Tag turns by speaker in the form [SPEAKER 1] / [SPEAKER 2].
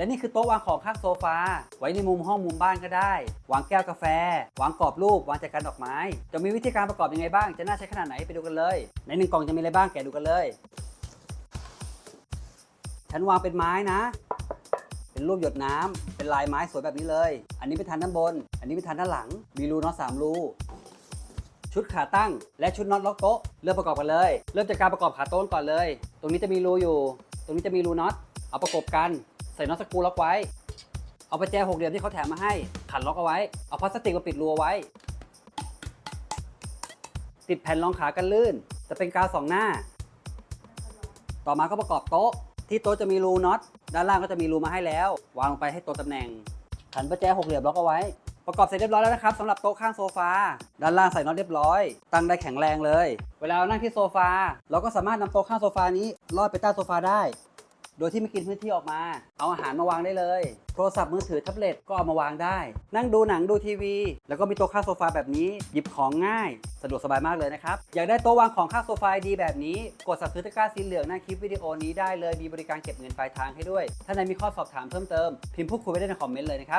[SPEAKER 1] และนี่คือโต๊ะวางของข้างโซฟา ไว้ในมุมห้องมุมบ้านก็ได้ วางแก้วกาแฟ วางกรอบรูป วางจัดการดอกไม้ จะมีวิธีการประกอบยังไงบ้าง จะน่าใช้ขนาดไหนไปดูกันเลย ในหนึ่งกล่องจะมีอะไรบ้างแกะดูกันเลย ฉันวางเป็นไม้นะ เป็นรูปหยดน้ำเป็นลายไม้สวยแบบนี้เลย อันนี้เป็นทันด้านบน อันนี้เป็นทันด้านหลัง มีรูน็อตสามรูชุดขาตั้งและชุดน็อตล็อกโต๊ะเริ่มประกอบกันเลย เริ่มจากการประกอบขาโต๊ะก่อนเลย ตรงนี้จะมีรูอยู่ ตรงนี้จะมีรูน็อตเอาประกบกัน ใส่น็อตสกรูล็อกไว้ เอาประแจหกเหลี่ยมที่เขาแถมมาให้ ขันล็อกเอาไว้ เอาพลาสติกมาปิดรูเอาไว้ ติดแผ่นรองขากันลื่น จะเป็นกาวสองหน้า ต่อมาก็ประกอบโต๊ะ ที่โต๊ะจะมีรูน็อต ด้านล่างก็จะมีรูมาให้แล้ว วางลงไปให้ตรงตำแหน่ง ขันประแจหกเหลี่ยมล็อกเอาไว้ ประกอบเสร็จเรียบร้อยแล้วนะครับสำหรับโต๊ะข้างโซฟา ด้านล่างใส่น็อตเรียบร้อย ตั้งได้แข็งแรงเลย เวลาเรานั่งที่โซฟา เราก็สามารถนำโต๊ะข้างโซฟานี้ลอดไปใต้โซฟาได้ โดยที่ไม่กินพื้นที่ออกมา เอาอาหารมาวางได้เลย โทรศัพท์มือถือแท็บเล็ตก็เอามาวางได้ นั่งดูหนังดูทีวี แล้วก็มีโต๊ะข้างโซฟาแบบนี้ หยิบของง่าย สะดวกสบายมากเลยนะครับ อยากได้โต๊ะวางของข้างโซฟาดีแบบนี้ กดสั่งซื้อตะกร้าสีเหลืองหน้าคลิปวิดีโอนี้ได้เลย มีบริการเก็บเงินปลายทางให้ด้วย ถ้าไหนมีข้อสอบถามเพิ่มเติม พิมพ์พูดคุยไว้ได้ในคอมเมนต์เลยนะครับ